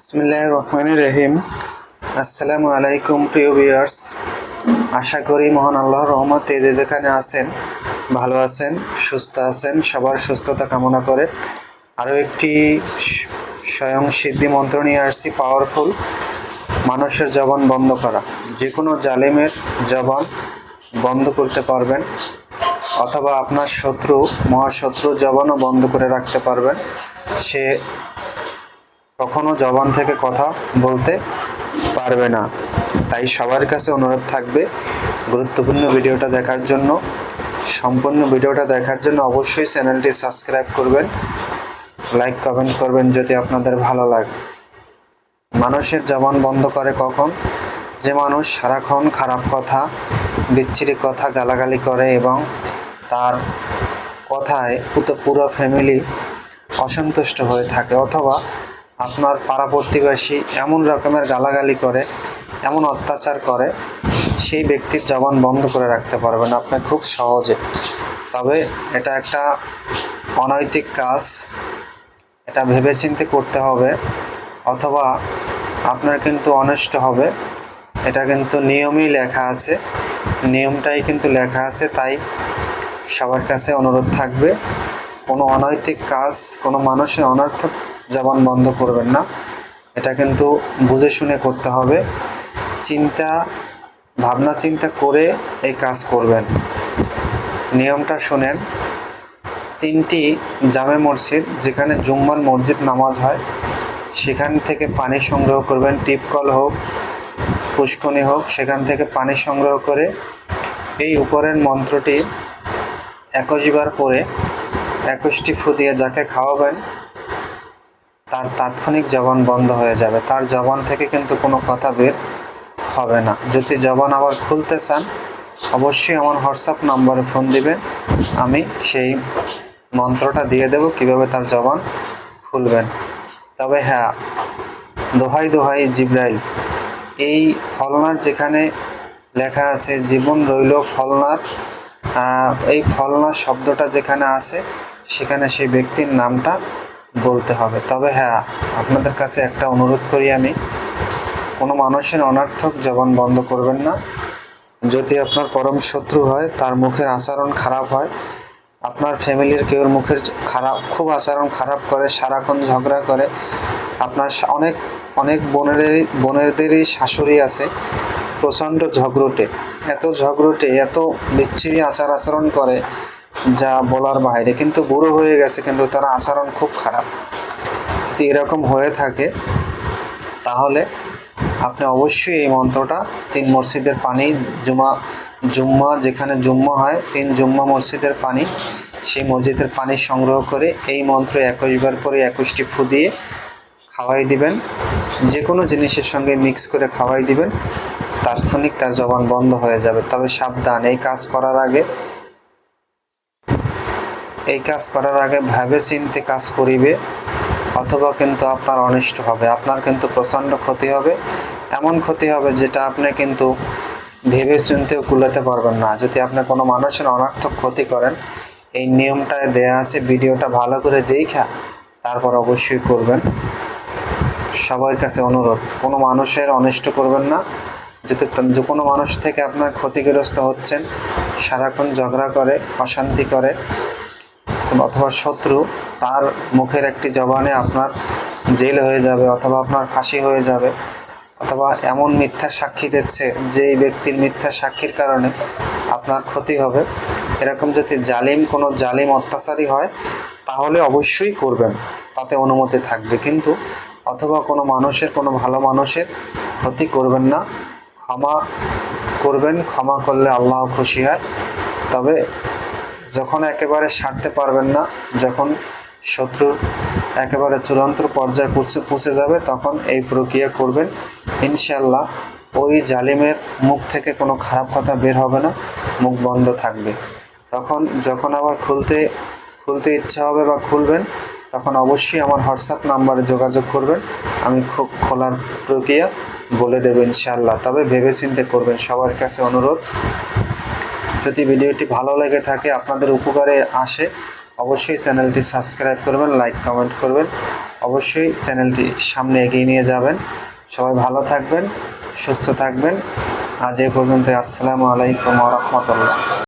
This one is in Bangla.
বিসমিল্লাহ রহমান রহিম। আসসালামু আলাইকুম, প্রিয় ভিউয়ার্স আশা করি মহান আল্লাহর রহমতে যে যেখানে আছেন, ভালো আছেন, সুস্থ আছেন, সবার সুস্থতা কামনা করে। আরও একটি স্বয়ং সিদ্ধি মন্ত্র নিয়ে আসছি পাওয়ারফুল মানুষের জবান বন্ধ করা। যে কোনো জালেমের জবান বন্ধ করতে পারবেন, অথবা আপনার শত্রু মহাশত্রু জবানও বন্ধ করে রাখতে পারবেন। সে কখনো জবান থেকে কথা বলতে পারবে না। তাই সবার কাছে অনুরোধ থাকবে, গুরুত্বপূর্ণ ভিডিওটা দেখার জন্য, সম্পূর্ণ ভিডিওটা দেখার জন্য অবশ্যই চ্যানেলটি সাবস্ক্রাইব করবেন, লাইক কমেন্ট করবেন যদি আপনাদের ভালো লাগে। মানুষের জবান বন্ধ করে কখন? যে মানুষ সারাক্ষণ খারাপ কথা, বিচ্ছিরি কথা গালাগালি করে এবং তার কথায় পুরো ফ্যামিলি অসন্তুষ্ট হয়ে থাকে অথবা আপনার পাড়া প্রতিবেশী এমন রকমের গালাগালি করে, এমন অত্যাচার করে, সেই ব্যক্তির জবান বন্ধ করে রাখতে পারবেন আপনি খুব সহজে। তবে এটা একটা অনৈতিক কাজ, এটা ভেবেচিন্তে করতে হবে, অথবা আপনার কিন্তু অনিষ্ট হবে। এটা কিন্তু নিয়মেই লেখা আছে, নিয়মটাই কিন্তু লেখা আছে, তাই সবার কাছে অনুরোধ থাকবে। কোনো অনৈতিক কাজ, কোনো মানুষের অনর্থক জবান বন্ধ করবেন না। এটা কিন্তু বুঝে শুনে করতে হবে। চিন্তা, ভাবনা চিন্তা করে এই কাজ করবেন। নিয়মটা শুনেন। তিনটি জামে মসজিদ, যেখানে জুম্মার মসজিদ নামাজ হয়, সেখান থেকে পানি সংগ্রহ করবেন। টিপকল হোক, পুষ্কনি হোক, সেখান থেকে পানি সংগ্রহ করে এই উপরের মন্ত্রটি একুশবার পরে একুশটি ফু দিয়ে যাকে খাওয়াবেন তার তাৎক্ষণিক জবান বন্ধ হয়ে যাবে। তার জবান থেকে কিন্তু কোনো কথা বের হবে না। যদি জবান আবার খুলতে চান, অবশ্যই আমার হোয়াটসঅ্যাপ নম্বরে ফোন দিবেন। আমি সেই মন্ত্রটা দিয়ে দেব, কীভাবে তার জবান খুলবেন। তবে হ্যাঁ দোহাই দোহাই জিব্রাইল। এই ফলনার যেখানে লেখা আছে, জীবন রইল ফলনার এই ফলনা শব্দটা যেখানে আছে, সেখানে সেই ব্যক্তির নামটা বলতে হবে। তবে হ্যাঁ আপনাদের কাছে একটা অনুরোধ করি আমি, কোনো মানুষের অনার্থক জবান বন্ধ করবেন না। যদি আপনার পরম শত্রু হয়, তার মুখের আচরণ খারাপ হয়, আপনার ফ্যামিলির কেউর মুখের খারাপ, খুব আচরণ খারাপ করে, সারাক্ষণ ঝগড়া করে, আপনার অনেক অনেক বোনেরই বোনেরদেরই শাশুড়ি আছে, প্রচণ্ড ঝগড়টে। এত ঝগড়টে, এত বিচ্ছিরি আচার আচরণ করে যা বলার বাইরে। কিন্তু বুড়ো হয়ে গেছে, কিন্তু তার আচরণ খুব খারাপ। যদি এরকম হয়ে থাকে, তাহলে আপনি অবশ্যই এই মন্ত্রটা তিন মসজিদের পানি, জুমা, জুম্মা, যেখানে জুম্মা হয়, তিন জুম্মা মসজিদের পানি, সেই মসজিদের পানি সংগ্রহ করে এই মন্ত্র একুশবার করে একুশটি ফু দিয়ে খাওয়াই দিবেন। যে কোনো জিনিসের সঙ্গে মিক্স করে খাওয়াই দিবেন। তাৎক্ষণিক তার জবান বন্ধ হয়ে যাবে। তবে সাবধান, এই কাজ করার আগে এই কাজ করার আগে ভাবে চিনতে কাজ করিবে, অথবা কিন্তু আপনার অনিষ্ট হবে, আপনার কিন্তু প্রচণ্ড ক্ষতি হবে। এমন ক্ষতি হবে যেটা আপনি কিন্তু ভেবে চিনতেও কুলাতে পারবেন না। যদি আপনি কোনো মানুষের অনার্থক ক্ষতি করেন, এই নিয়মটায় দেয়া আছে, ভিডিওটা ভালো করে দেখা তারপর অবশ্যই করবেন। সবার কাছে অনুরোধ, কোনো মানুষের অনিষ্ট করবেন না। যদি যে কোনো মানুষ থেকে আপনার ক্ষতিগ্রস্ত হচ্ছেন, সারাক্ষণ ঝগড়া করে, অশান্তি করে অথবা শত্রু, তার মুখের একটি জবানে আপনার জেল হয়ে যাবে অথবা আপনার ফাঁসি হয়ে যাবে। অথবা এমন মিথ্যা সাক্ষী দিচ্ছে যে এই ব্যক্তির মিথ্যা সাক্ষীর কারণে আপনার ক্ষতি হবে। এরকম যদি জালিম, কোনো জালিম অত্যাচারী হয়, তাহলে অবশ্যই করবেন। তাতে অনুমতি থাকবে। কিন্তু অথবা কোনো মানুষের, কোনো ভালো মানুষের ক্ষতি করবেন না। ক্ষমা করবেন, ক্ষমা করলে আল্লাহ খুশি হয়। তবে যখন একেবারে সারতে পারবেন না, যখন শত্রু একেবারে চূড়ান্ত পর্যায়ে পৌঁছে পৌঁছে যাবে, তখন এই প্রক্রিয়া করবেন। ইনশাল্লাহ ওই জালিমের মুখ থেকে কোনো খারাপ কথা বের হবে না, মুখ বন্ধ থাকবে। তখন যখন আবার খুলতে খুলতে ইচ্ছা হবে বা খুলবেন, তখন অবশ্যই আমার হোয়াটসঅ্যাপ নাম্বারে যোগাযোগ করবেন। আমি খুব খোলার প্রক্রিয়া বলে দেবো ইনশাল্লাহ তবে ভেবে চিন্তে করবেন, সবার কাছে অনুরোধ যদি ভিডিওটি ভালো লেগে থাকে, আপনাদের উপকারে আসে, অবশ্যই চ্যানেলটি সাবস্ক্রাইব করবেন, লাইক, কমেন্ট করবেন। অবশ্যই চ্যানেলটি সামনে এগিয়ে নিয়ে যাবেন। সবাই ভালো থাকবেন, সুস্থ থাকবেন। আজ এ পর্যন্ত আসসালামু আলাইকুম রহমতুল্লাহ।